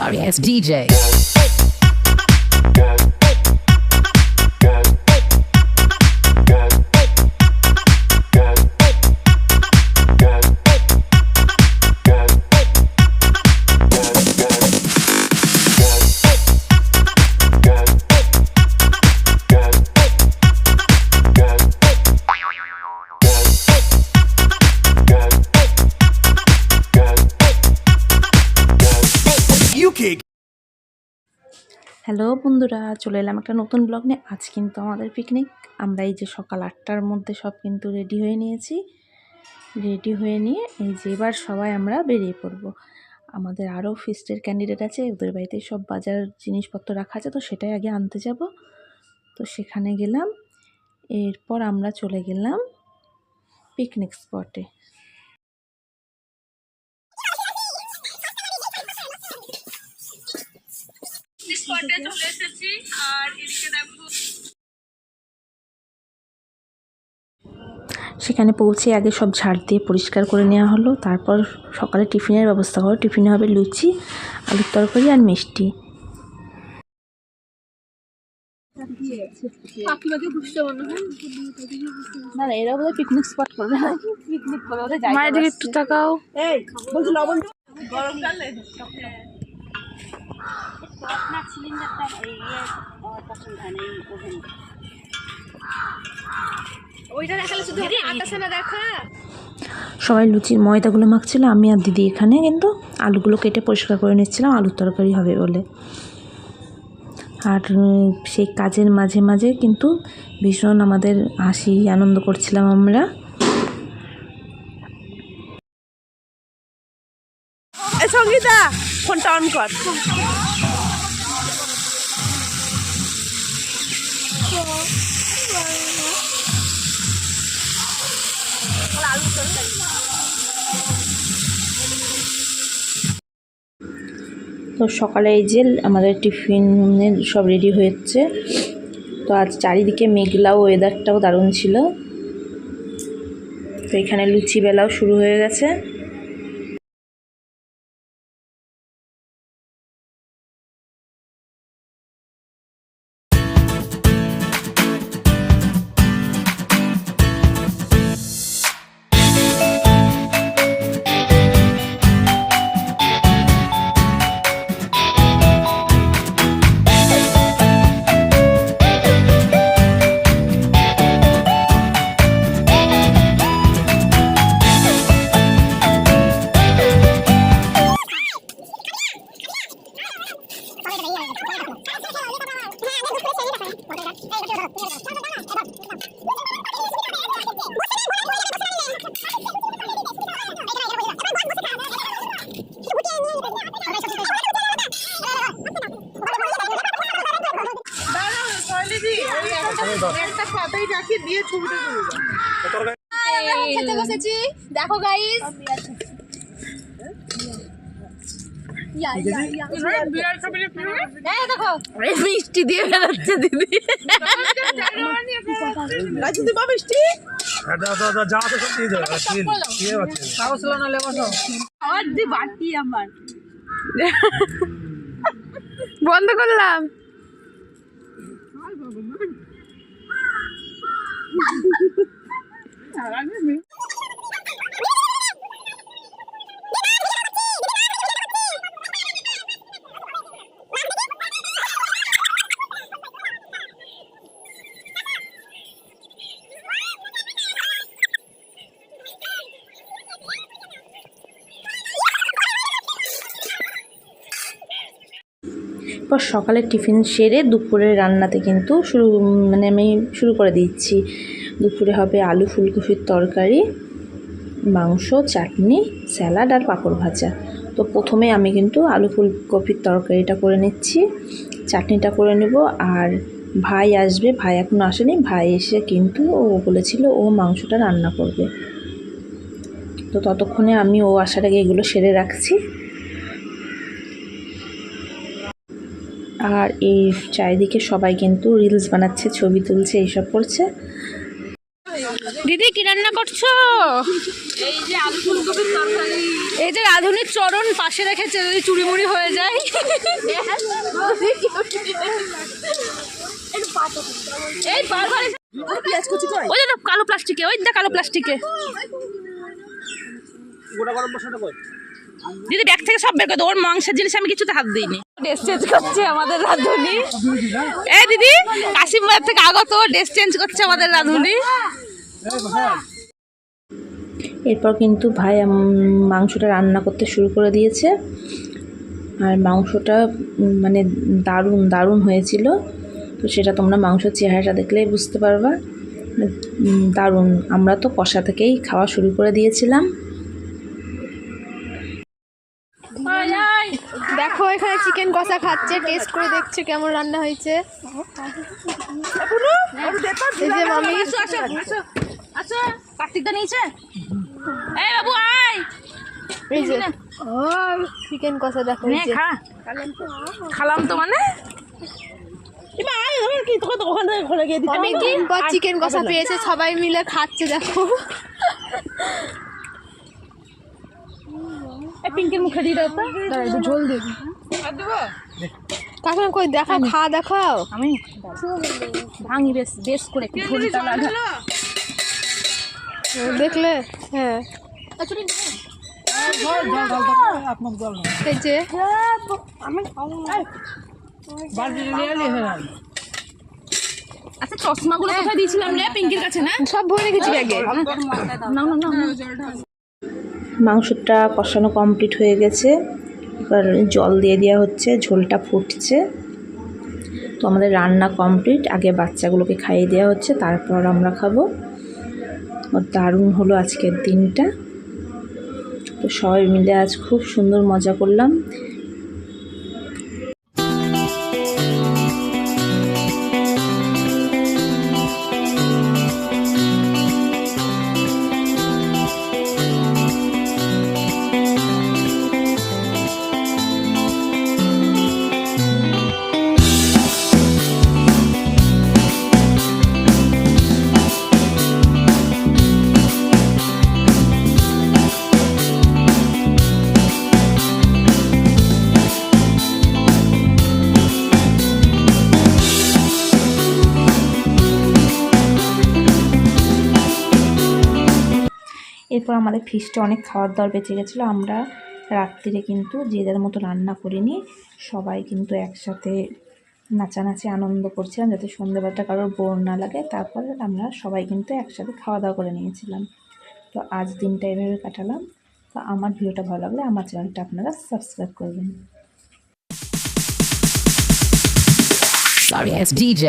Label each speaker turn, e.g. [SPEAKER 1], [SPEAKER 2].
[SPEAKER 1] Sorry, it's DJ.
[SPEAKER 2] Hello বন্ধুরা, চলে এলাম একটা নতুন ব্লগ নিয়ে। আজ কিন্তু আমাদের পিকনিক আমরা এই যে সকাল আটটার মধ্যে সব কিন্তু রেডি হয়ে নিয়েছি। রেডি হয়ে নিয়ে এই যে এবার সবাই আমরা বেরিয়ে পড়ব। আমাদের আরও ফিস্টের ক্যান্ডিডেট আছে, ওদের বাড়িতে সব বাজার জিনিসপত্র রাখা আছে, তো সেটাই আগে আনতে যাব। তো সেখানে গেলাম, এরপর আমরা চলে গেলাম পিকনিক স্পটে
[SPEAKER 3] চলে এসেছি আর এদিকে দেখো
[SPEAKER 2] সেখানে পৌঁছে আগে সব ঝাড় দিয়ে পরিষ্কার করে নেওয়া হলো। তারপর সকালে টিফিনের ব্যবস্থা হলো। টিফিনে হবে লুচি আলুর তরকারি আর মিষ্টি।
[SPEAKER 3] কাকিমাকে বুঝতে মনে হয়
[SPEAKER 2] না না এরা বোধহয়
[SPEAKER 3] ওইটা দেখালে শুধু আকাশে না দেখা।
[SPEAKER 2] সবাই লুচির ময়দাগুলো মাখছিল আমি আর দিদি এখানে কিন্তু আলুগুলো কেটে পরিষ্কার করে নিচ্ছিলাম আলুর তরকারি হবে বলে। আর সেই কাজের মাঝে মাঝে কিন্তু ভীষণ আমাদের হাসি আনন্দ করছিলাম আমরা।
[SPEAKER 3] সঙ্গীতা ফোনটা অন কর।
[SPEAKER 2] তো সকালে এই যে আমাদের টিফিনের সব রেডি হয়েছে। তো আজ চারিদিকে মেঘলা ওয়েদারটাও দারুণ ছিল। তো এখানে লুচি বেলাও শুরু হয়ে গেছে।
[SPEAKER 3] একটা খাতাই রাখি দিয়ে ছবিটা তুলবো খেতে বসেছি। দেখো গাইস
[SPEAKER 2] মিষ্টি দিয়ে বেড়াচ্ছে দিদি।
[SPEAKER 3] বা মিষ্টি।
[SPEAKER 4] দাদা দাদা যা আছে সব দিয়ে দেবে তিন দিয়ে পাচ্ছে
[SPEAKER 3] আমার যে বাটি আমার
[SPEAKER 5] বন্ধ করলাম
[SPEAKER 2] এরপর সকালে টিফিন সেরে দুপুরের রান্নাতে কিন্তু শুরু মানে আমি শুরু করে দিচ্ছি। দুপুরে হবে আলু ফুলকপির তরকারি, মাংস, চাটনি, স্যালাড আর পাঁপড় ভাজা। তো প্রথমে আমি কিন্তু আলু ফুলকপির তরকারিটা করে নিচ্ছি, চাটনিটা করে নেব আর ভাই আসবে, ভাই এখনও আসেনি, ভাই এসে কিন্তু ও বলেছিল ও মাংসটা রান্না করবে। তো ততক্ষণে আমি ও আসার আগে এগুলো সেরে রাখছি। আর এই চারিদিকে সবাই কিন্তু রিলস বানাচ্ছে, ছবি তুলছে, এইসব করছে।
[SPEAKER 5] দিদি কি রান্না করছ?
[SPEAKER 3] এই যে আলু ফুলকপির তরকারি
[SPEAKER 5] এই যে রাঁধুনির চরণ পাশে রেখেছে যদি চুড়িমুড়ি হয়ে যায়।
[SPEAKER 3] এই বারবার পেঁয়াজ কুচি কই
[SPEAKER 5] ওই যে কালো প্লাস্টিকে ওই দেখ কালো প্লাস্টিকে।
[SPEAKER 4] গোটা গরম মশলাটা কই?
[SPEAKER 5] দিদি ব্যাগ থেকে সব বের করে ওর মাংসের জিনিস আমি কিছুতে হাত দিইনি। ড্রেস চেঞ্জ করছে আমাদের রাঁধুনি। এই দিদি কাশিম বাজার থেকে আগত ড্রেস চেঞ্জ করছে আমাদের রাঁধুনি।
[SPEAKER 2] এরপর কিন্তু ভাই মাংসটা রান্না করতে শুরু করে দিয়েছে। আর মাংসটা মানে দারুণ দারুণ হয়েছিল। তো সেটা তোমরা মাংসের চেহারাটা দেখলেই বুঝতে পারবা। দারুণ। আমরা তো কষা থেকেই খাওয়া শুরু করে দিয়েছিলাম।
[SPEAKER 1] দেখো এখানে চিকেন কষা খাচ্ছে টেস্ট করে দেখছে কেমন রান্না হয়েছে।
[SPEAKER 5] কার্তিকদা নিয়েছে? এই বাবু আয়।
[SPEAKER 1] এই যে চিকেন কষা দেখো
[SPEAKER 5] নে খা। খালাম তো মানে।
[SPEAKER 1] অনেকদিন পর চিকেন কষা পেয়েছে সবাই মিলে খাচ্ছে দেখো।
[SPEAKER 5] এই পিঙ্কের মুখে দিয়ে দাও তো। ঝোল
[SPEAKER 1] কই দেখাও খাওয়া দেখাও।
[SPEAKER 5] আমি ভাঙি বেশ বেশ করে ঝোলটা লাগা
[SPEAKER 1] দেখলে হ্যাঁ। এই যে
[SPEAKER 5] আচ্ছা চশমাগুলো কোথায় দিয়েছিলাম রে? পিঙ্কির কাছে না?
[SPEAKER 1] সব ভরে রেখেছি ব্যাগে
[SPEAKER 5] না না না
[SPEAKER 2] মাংসটা কষানো কমপ্লিট হয়ে গেছে। এবার জল দিয়ে দেওয়া হচ্ছে ঝোলটা ফুটছে। তো আমাদের রান্না কমপ্লিট। আগে বাচ্চাগুলোকে খাইয়ে দেওয়া হচ্ছে তারপর আমরা খাব। দারুণ হলো আজকের দিনটা। তো সবাই মিলে আজ খুব সুন্দর মজা করলাম। এরপর আমাদের ফিসটা অনেক খাওয়ার দাওয়ার বেঁচে গেছিল। আমরা রাত্রিরে কিন্তু যে যার মতো রান্না করিনি সবাই কিন্তু একসাথে নাচানাচি আনন্দ করছিলাম যাতে সন্ধ্যেবেলাটা কারোর বোর না লাগে। তারপর আমরা সবাই কিন্তু একসাথে খাওয়া দাওয়া করে নিয়েছিলাম। তো আজ দিনটা এভাবে কাটালাম। তো আমার ভিডিওটা ভালো লাগলে আমার চ্যানেলটা আপনারা সাবস্ক্রাইব করবেন।
[SPEAKER 6] Sorry, it's DJ.